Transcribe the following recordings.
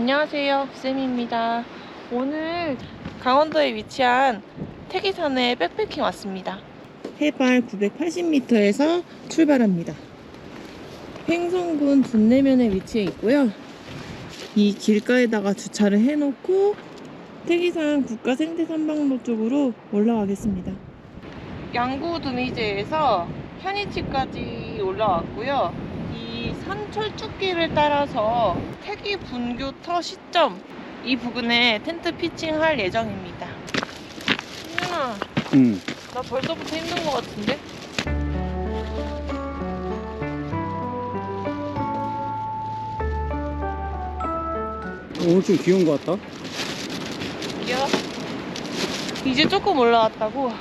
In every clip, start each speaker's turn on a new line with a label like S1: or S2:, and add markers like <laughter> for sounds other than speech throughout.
S1: 안녕하세요, 쌤입니다. 오늘 강원도에 위치한 태기산에 백패킹 왔습니다. 해발 980m에서 출발합니다. 횡성군 분내면에 위치해 있고요. 이 길가에다가 주차를 해놓고 태기산 국가생태산방로 쪽으로 올라가겠습니다. 양구 두미제에서 현이치까지 올라왔고요. 이 산철쭉길을 따라서 태기 분교터 시점 이 부근에 텐트 피칭할 예정입니다. 승현아,
S2: 응.
S1: 나 벌써부터 힘든 것 같은데?
S2: 오늘 좀 귀여운 것 같다.
S1: 야, 이제 조금 올라왔다고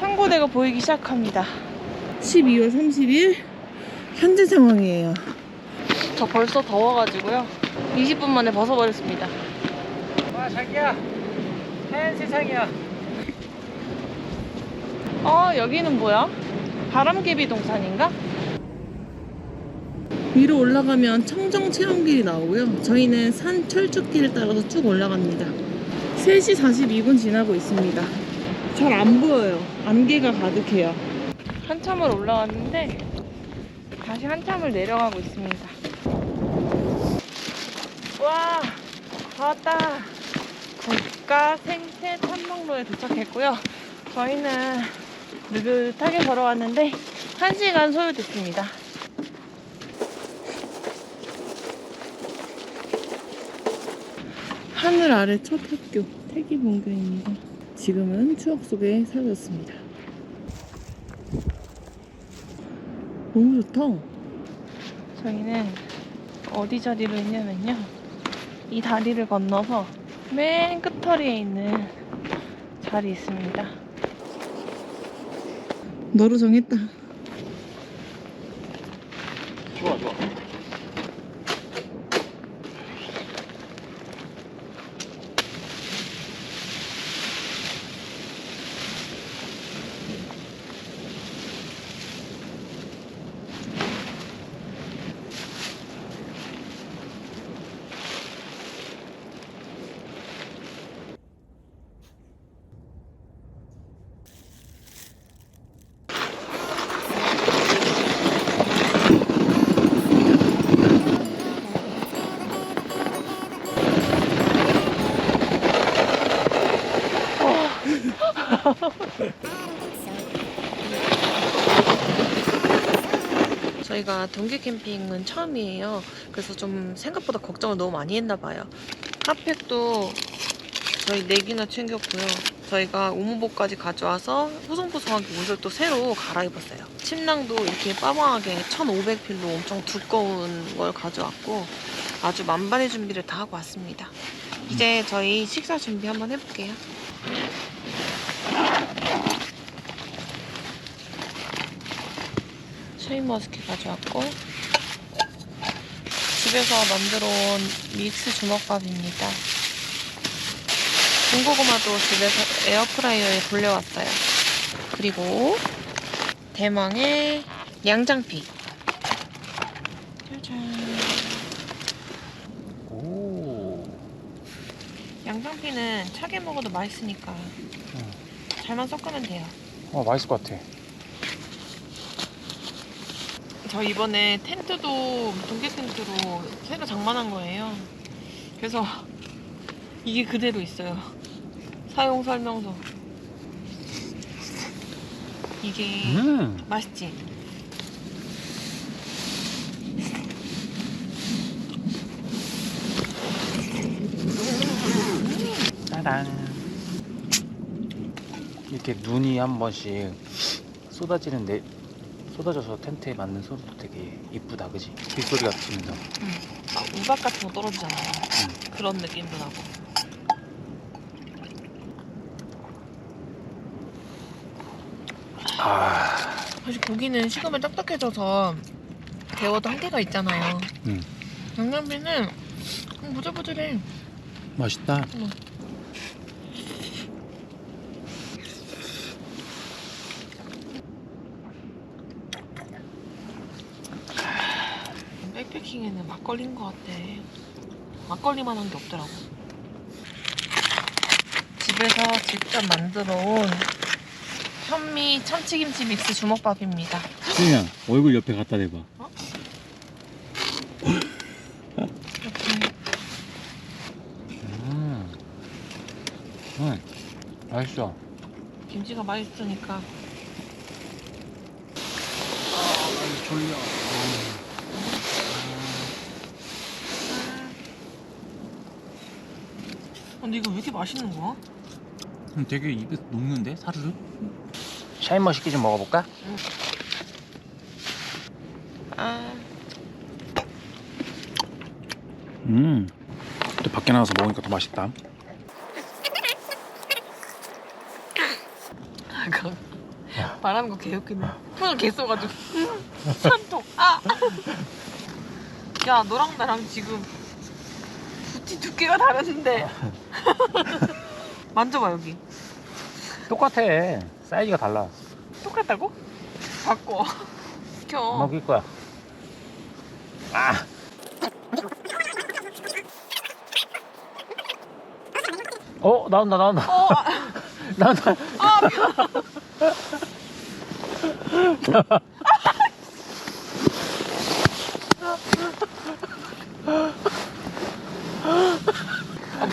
S1: 상고대가 보이기 시작합니다. 12월 30일 현재 상황이에요. 저 벌써 더워가지고요. 20분 만에 벗어버렸습니다.
S2: 와 자기야, 하얀 세상이야.
S1: 어, 여기는 뭐야? 바람개비 동산인가? 위로 올라가면 청정 체험길이 나오고요. 저희는 산 철쭉길을 따라서 쭉 올라갑니다. 3시 42분 지나고 있습니다. 잘 안 보여요. 안개가 가득해요. 한참을 올라왔는데 다시 한참을 내려가고 있습니다. 와, 다 왔다. 국가 생태 탐방로에 도착했고요. 저희는 느긋하게 걸어왔는데 1시간 소요됐습니다. 하늘 아래 첫 학교 태기본교입니다. 지금은 추억 속에 사라졌습니다. 너무 좋다. 저희는 어디 자리로 있냐면요. 이 다리를 건너서 맨 끝터리에 있는 자리 있습니다. 너로 정했다. 저희가 동계 캠핑은 처음이에요. 그래서 좀 생각보다 걱정을 너무 많이 했나 봐요. 핫팩도 저희 4개나 챙겼고요. 저희가 우무복까지 가져와서 포송포송하게 옷을 또 새로 갈아입었어요. 침낭도 이렇게 빠방하게 1500필로 엄청 두꺼운 걸 가져왔고 아주 만반의 준비를 다 하고 왔습니다. 이제 저희 식사 준비 한번 해볼게요. 쉐인머스켓 가져왔고 집에서 만들어 온 믹스 주먹밥입니다. 군고구마도 집에서 에어프라이어에 돌려왔어요. 그리고 대망의 양장피. 짜잔.
S2: 오.
S1: 양장피는 차게 먹어도 맛있으니까 잘만 섞으면 돼요.
S2: 어 맛있을 것 같아.
S1: 저 이번에 텐트도 동계 텐트로 새로 장만한 거예요. 그래서 이게 그대로 있어요. 사용 설명서. 이게
S2: 음.
S1: 맛있지?
S2: 짜란. 이렇게 눈이 한 번씩 쏟아지는데 쏟아져서 텐트에 맞는 소리도 되게 이쁘다, 그지? 빗소리가 들리면서.
S1: 응. 막 우박 같은 거 떨어지잖아요.
S2: 응.
S1: 그런 느낌도 나고.
S2: 아.
S1: 사실 고기는 식으면 딱딱해져서 데워도 한계가 있잖아요.
S2: 응.
S1: 양념비는 음, 부들부들해.
S2: 맛있다.
S1: 백 팩 버거킹에는 막걸리인 것 같아. 막걸리만 한 게 없더라고. 집에서 직접 만들어 온 현미 참치김치 믹스 주먹밥입니다.
S2: 수인아 얼굴 옆에 갖다 대봐
S1: 이렇게
S2: 음, 음 맛있어
S1: 김치가 맛있으니까
S2: 아 졸려
S1: 근데 이거 왜 이렇게 맛있는 거야?
S2: 되게 입에 녹는데 사르르? 샤인머스켓 좀 먹어볼까?
S1: 아,
S2: 음. 또 밖에 나가서 먹으니까 더 맛있다.
S1: 그거 말하는 거 개웃기네. 손을 개 써가지고 <laughs> 산통. 아. 야 너랑 나랑 지금 부티 두께가 다른데. <laughs> 만져봐 여기.
S2: 똑같아. 사이즈가 달라.
S1: 똑같다고? 바꿔. 시켜.
S2: 먹일 거야. 아. 어 나온다 나온다
S1: 어, 아, <laughs>
S2: 나온다.
S1: 아 <laughs> 미안. 아,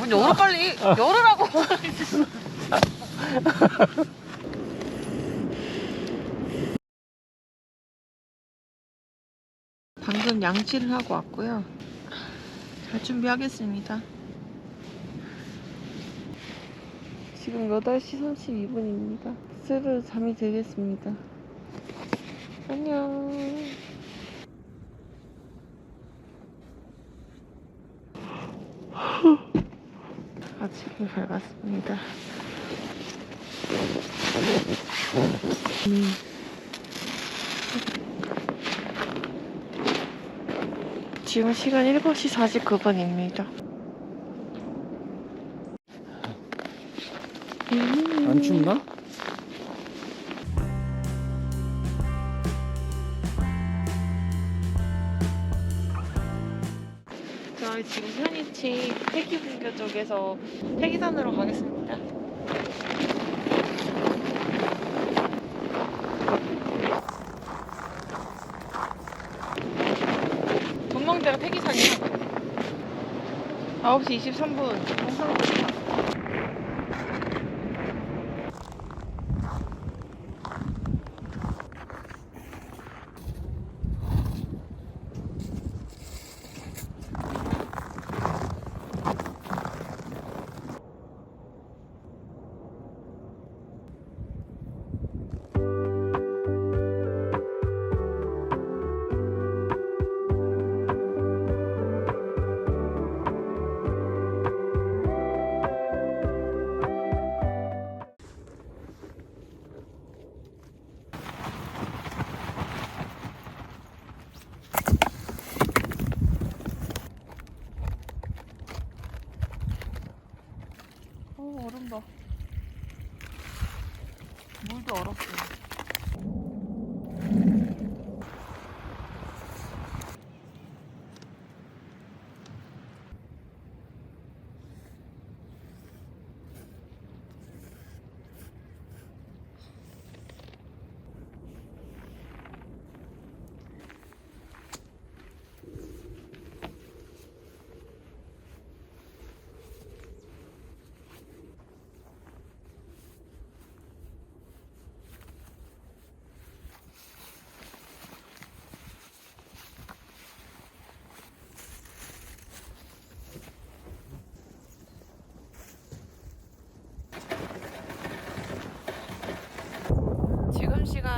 S1: 문 열어 빨리 열으라고. <laughs> 방금 양치를 하고 왔고요. 잘 준비하겠습니다. 지금 8시 32분입니다. 스르 잠이 들겠습니다. 안녕. 아침이 밝았습니다. 음. 지금 시간 7시 49분입니다.
S2: 안 춥나?
S1: 현이치 폐기분교 쪽에서 폐기산으로 가겠습니다. 전망대가 폐기산이야. 9시 23분.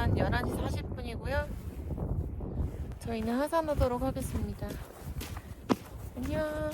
S1: 지금 11시 40분이고요. 저희는 하산하도록 하겠습니다. 안녕.